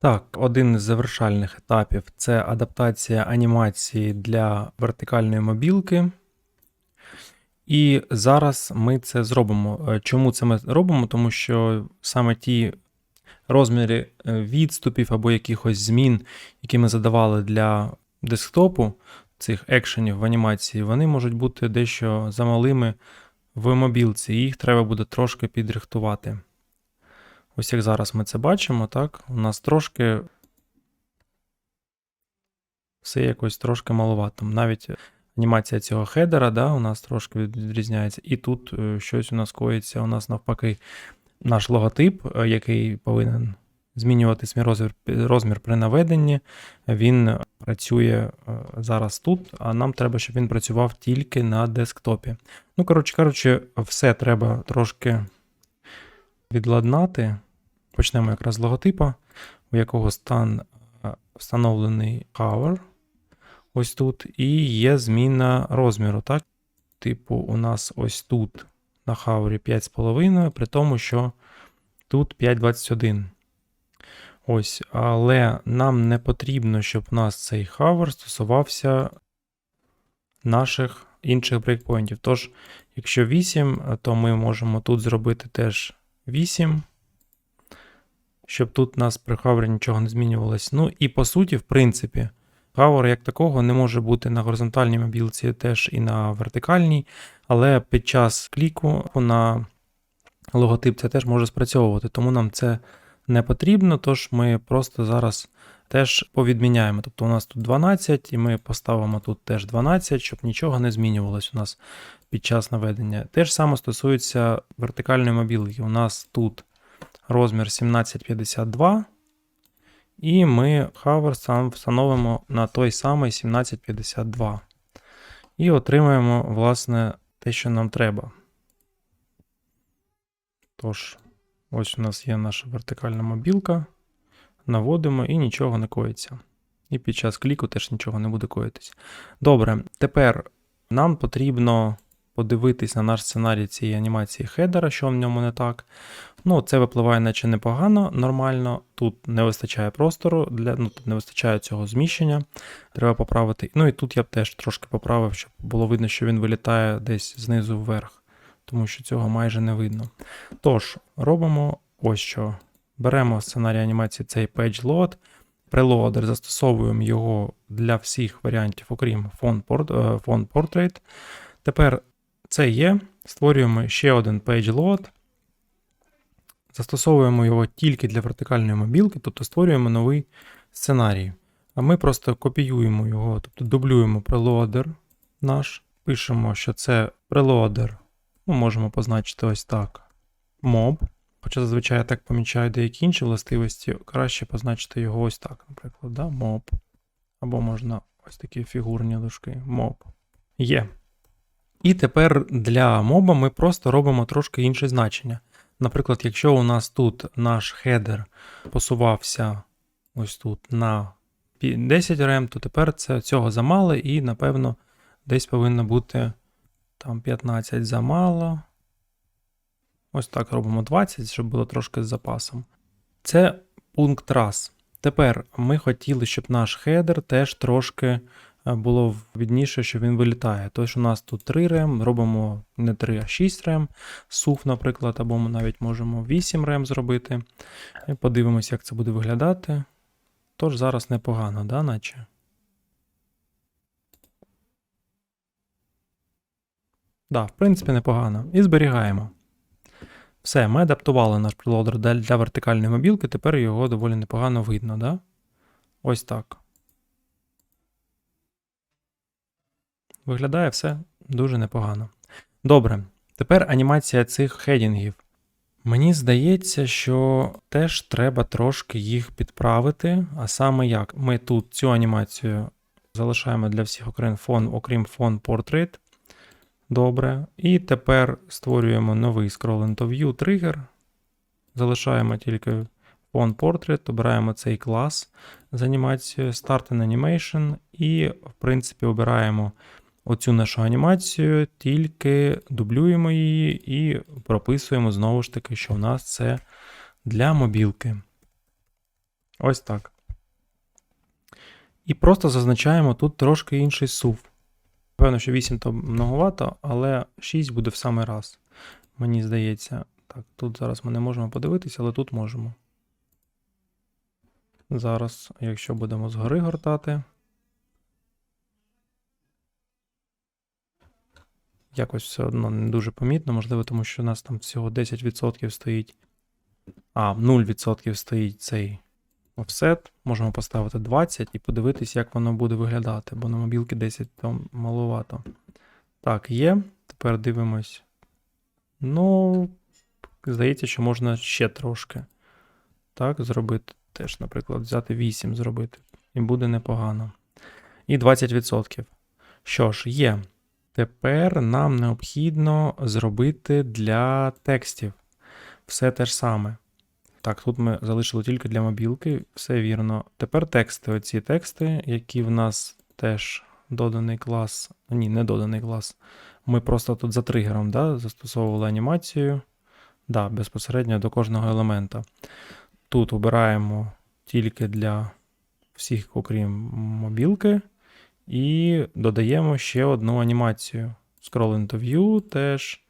Так, один із завершальних етапів це адаптація анімації для вертикальної мобілки. І зараз ми це зробимо. Е, Чому це ми робимо? Тому що саме ті розміри е, відступів або якихось змін, які ми задавали для десктопу, цих екшенів в анімації, вони можуть бути дещо замалими в мобілці, їх треба буде трошки підрихтувати. Ось як зараз ми це бачимо, так? У нас трошки все якось трошки маловато. Навіть анімація цього хедера, да, у нас трошки відрізняється. І тут е, щось у нас коїться, у нас навпаки наш логотип, е, який повинен змінювати свій розмір, розмір при наведенні, він працює е, зараз тут, а нам треба, щоб він працював тільки на десктопі. Ну, коротше кажучи, все треба трошки відладнати. Почнемо якраз з логотипа, у якого стан е, встановлений hover. Ось тут. І є зміна розміру. так? Типу, у нас ось тут на хавері 5,5, при тому, що тут 5,21. Ось, але нам не потрібно, щоб у нас цей хавер стосувався наших інших брейкпоінтів. Тож, якщо 8, то ми можемо тут зробити теж 8, щоб тут у нас при хавері нічого не змінювалось. Ну і по суті, в принципі, хавер як такого не може бути на горизонтальній мобілці, теж і на вертикальній, але під час кліку на логотип це теж може спрацьовувати, тому нам це не потрібно, тож ми просто зараз теж повідміняємо. Тобто у нас тут 12, і ми поставимо тут теж 12, щоб нічого не змінювалось у нас під час наведення. Те ж саме стосується вертикальної мобілки. У нас тут розмір 1752, і ми хавер сам встановимо на той самий 1752. І отримаємо, власне, те, що нам треба. Тож, ось у нас є наша вертикальна мобілка. Наводимо і нічого не коїться. І під час кліку теж нічого не буде коїтись. Добре, тепер нам потрібно подивитись на наш сценарій цієї анімації хедера, що в ньому не так. Ну, це випливає, наче непогано, нормально. Тут не вистачає простору, для, ну, тут не вистачає цього зміщення. Треба поправити. Ну і тут я б теж трошки поправив, щоб було видно, що він вилітає десь знизу вверх, тому що цього майже не видно. Тож, робимо ось що. Беремо сценарій анімації цей page load, прелоадер, застосовуємо його для всіх варіантів, окрім порт- е, portrait. Тепер це є. Створюємо ще один page. Застосовуємо його тільки для вертикальної мобілки, тобто створюємо новий сценарій. А ми просто копіюємо його, тобто дублюємо прелоадер наш, пишемо, що це прелоадер. Ну, можемо позначити ось так. Mob. Хоча зазвичай я так помічаю деякі інші властивості, краще позначити його ось так, наприклад, да? mob. Або можна ось такі фігурні дужки. Mob. Є. І тепер для моба ми просто робимо трошки інше значення. Наприклад, якщо у нас тут наш хедер посувався ось тут на 10 рем, то тепер це цього замало, і, напевно, десь повинно бути там 15 замало. Ось так робимо 20, щоб було трошки з запасом. Це пункт раз. Тепер ми хотіли, щоб наш хедер теж трошки було видніше, що він вилітає. Тож у нас тут 3 рем, робимо не 3, а 6 рем. SUV, наприклад, або ми навіть можемо 8 рем зробити. І подивимося, як це буде виглядати. Тож зараз непогано, да, наче? Да, в принципі, непогано. І зберігаємо. Все, ми адаптували наш прилодер для вертикальної мобілки, тепер його доволі непогано видно, да? Ось так. Виглядає все дуже непогано. Добре, тепер анімація цих хедінгів. Мені здається, що теж треба трошки їх підправити. А саме як? Ми тут цю анімацію залишаємо для всіх окрім фон, окрім фон Portrait. Добре. І тепер створюємо новий Scroll into View тригер. Залишаємо тільки фон Portrait, обираємо цей клас з анімацією Start an Animation і, в принципі, обираємо оцю нашу анімацію, тільки дублюємо її і прописуємо знову ж таки, що в нас це для мобілки. Ось так. І просто зазначаємо тут трошки інший сув. Певно, що 8 то многовато, але 6 буде в самий раз. Мені здається. Так, тут зараз ми не можемо подивитися, але тут можемо. Зараз, якщо будемо згори гортати. Якось все одно не дуже помітно, можливо, тому що у нас там всього 10% стоїть. А, 0% стоїть цей офсет. Можемо поставити 20 і подивитись, як воно буде виглядати, бо на мобілки 10 там маловато. Так, є. Тепер дивимось. Ну, здається, що можна ще трошки. Так, зробити. Теж, наприклад, взяти 8 зробити. І буде непогано. І 20%. Що ж, є. Тепер нам необхідно зробити для текстів все те ж саме. Так, тут ми залишили тільки для мобілки, все вірно. Тепер тексти. Оці тексти, які в нас теж доданий клас. Ні, не доданий клас. Ми просто тут за тригером да, застосовували анімацію. Да, безпосередньо до кожного елемента. Тут обираємо тільки для всіх, окрім мобілки. І додаємо ще одну анімацію. Scroll into View теж,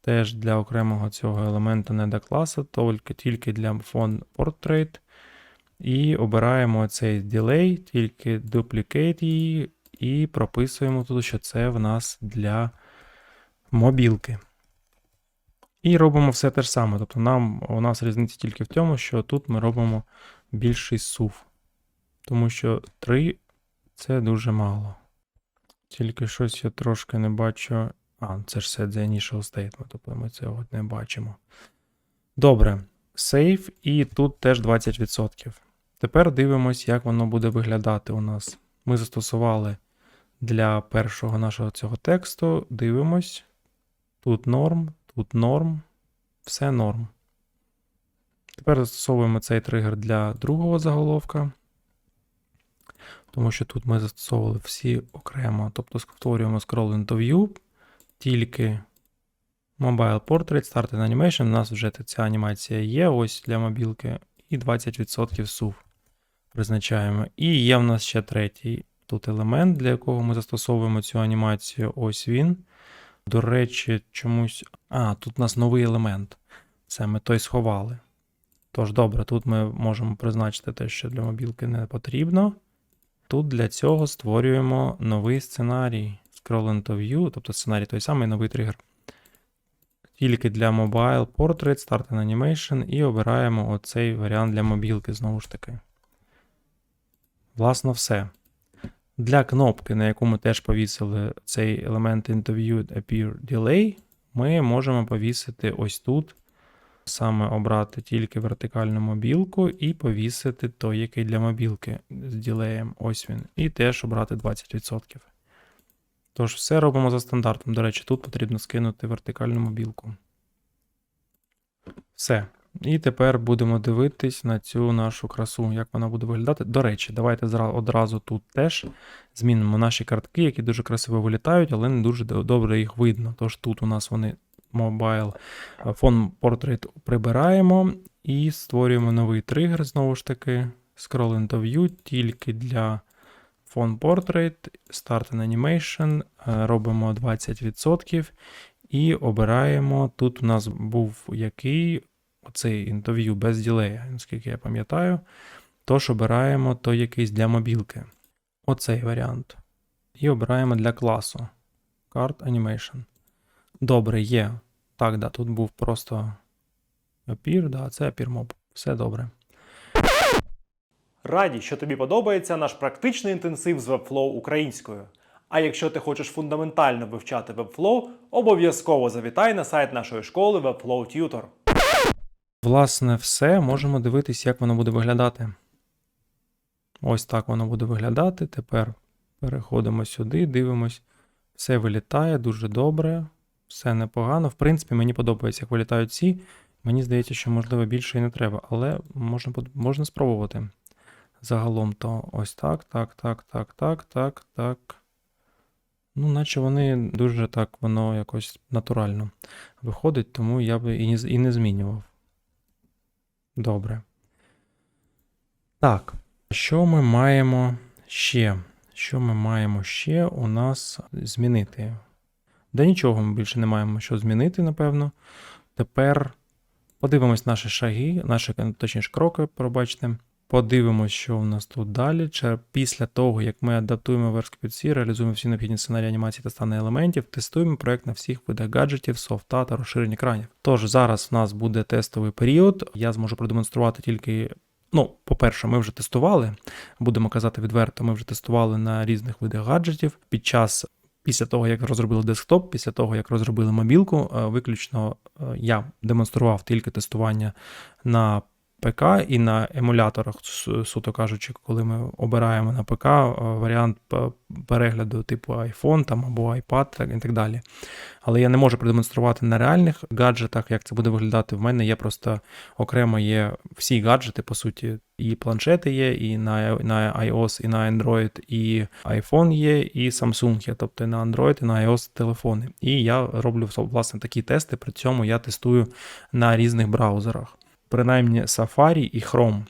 теж для окремого цього елемента не до класу, тільки, тільки для Phone Portrait. І обираємо цей delay, тільки duplicate її, і прописуємо тут, що це в нас для мобілки. І робимо все те ж саме. Тобто нам, у нас різниця тільки в тому, що тут ми робимо більший сув. Тому що 3 це дуже мало. Тільки щось я трошки не бачу. А, це ж set the initial statement, тобто ми цього не бачимо. Добре. Save, і тут теж 20%. Тепер дивимось, як воно буде виглядати у нас. Ми застосували для першого нашого цього тексту. Дивимось. Тут норм, тут норм, все норм. Тепер застосовуємо цей тригер для другого заголовка. Тому що тут ми застосовували всі окремо, тобто створюємо scroll into view, тільки Mobile Portrait, Start Animation. У нас вже ця анімація є, ось для мобілки, і 20% сув призначаємо. І є в нас ще третій тут елемент, для якого ми застосовуємо цю анімацію. Ось він. До речі, чомусь. А, тут у нас новий елемент. Це ми той сховали. Тож, добре, тут ми можемо призначити те, що для мобілки не потрібно. Тут для цього створюємо новий сценарій. Scroll into View, тобто сценарій той самий новий тригер. Тільки для Mobile Portrait, Start an Animation, і обираємо оцей варіант для мобілки знову ж таки. Власно, все. Для кнопки, на яку ми теж повісили цей елемент Interview Appear Delay, ми можемо повісити ось тут. Саме обрати тільки вертикальну мобілку і повісити той, який для мобілки з ділеєм. Ось він. І теж обрати 20%. Тож, все робимо за стандартом. До речі, тут потрібно скинути вертикальну мобілку. Все. І тепер будемо дивитись на цю нашу красу, як вона буде виглядати. До речі, давайте одразу тут теж змінимо наші картки, які дуже красиво вилітають, але не дуже добре їх видно. Тож тут у нас вони Mobile Phone Portrait прибираємо і створюємо новий тригер, знову ж таки, Scroll into View тільки для Phone Portrait, Start an Animation, робимо 20% і обираємо. Тут у нас був який оцей інтерв'ю без ділея, наскільки я пам'ятаю. Тож обираємо той якийсь для мобілки. Оцей варіант. І обираємо для класу Card Animation. Добре, є. Так, да, тут був просто Appear, да, це Mob. Все добре. Раді, що тобі подобається наш практичний інтенсив з Webflow українською. А якщо ти хочеш фундаментально вивчати Webflow, обов'язково завітай на сайт нашої школи Webflow Tutor. Власне, все. Можемо дивитись, як воно буде виглядати. Ось так воно буде виглядати. Тепер переходимо сюди, дивимось. Все вилітає дуже добре, все непогано. В принципі, мені подобається, як вилітають ці. Мені здається, що, можливо, більше і не треба, але можна можна спробувати. Загалом то ось так, так, так, так, так, так, так. Ну, наче вони дуже так, воно якось натурально виходить, тому я би і не, і не змінював. Добре. Так, що ми маємо ще? Що ми маємо ще у нас змінити? Да нічого ми більше не маємо що змінити, напевно. Тепер подивимось наші шаги, наші точніше кроки, пробачте. Подивимось, що у нас тут далі. Після того, як ми адаптуємо верстки під C, реалізуємо всі необхідні сценарії анімації та стани елементів, тестуємо проект на всіх видах гаджетів, софта та розширень екранів. Тож зараз в нас буде тестовий період. Я зможу продемонструвати тільки. Ну, по-перше, ми вже тестували, будемо казати відверто, ми вже тестували на різних видах гаджетів під час. Після того, як розробили десктоп, після того, як розробили мобілку, е, виключно е, я демонстрував тільки тестування на ПК і на емуляторах, суто кажучи, коли ми обираємо на ПК е, варіант перегляду типу iPhone там, або iPad і так далі. Але я не можу продемонструвати на реальних гаджетах, як це буде виглядати. В мене є просто окремо є всі гаджети, по суті, і планшети є, і на, на iOS, і на Android, і iPhone є, і Samsung є, тобто на Android, і на iOS телефони. І я роблю власне такі тести, при цьому я тестую на різних браузерах, принаймні Safari і Chrome.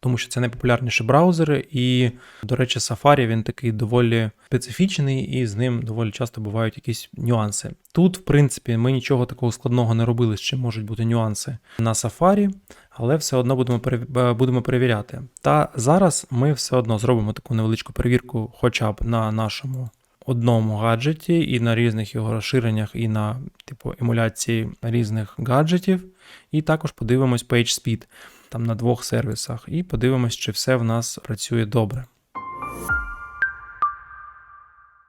Тому що це найпопулярніші браузери, і, до речі, Safari він такий доволі специфічний, і з ним доволі часто бувають якісь нюанси. Тут, в принципі, ми нічого такого складного не робили, з чим можуть бути нюанси на Safari, але все одно будемо, будемо перевіряти. Та зараз ми все одно зробимо таку невеличку перевірку, хоча б на нашому одному гаджеті, і на різних його розширеннях, і на типу емуляції різних гаджетів. І також подивимось PageSpeed там на двох сервісах, і подивимось, чи все в нас працює добре.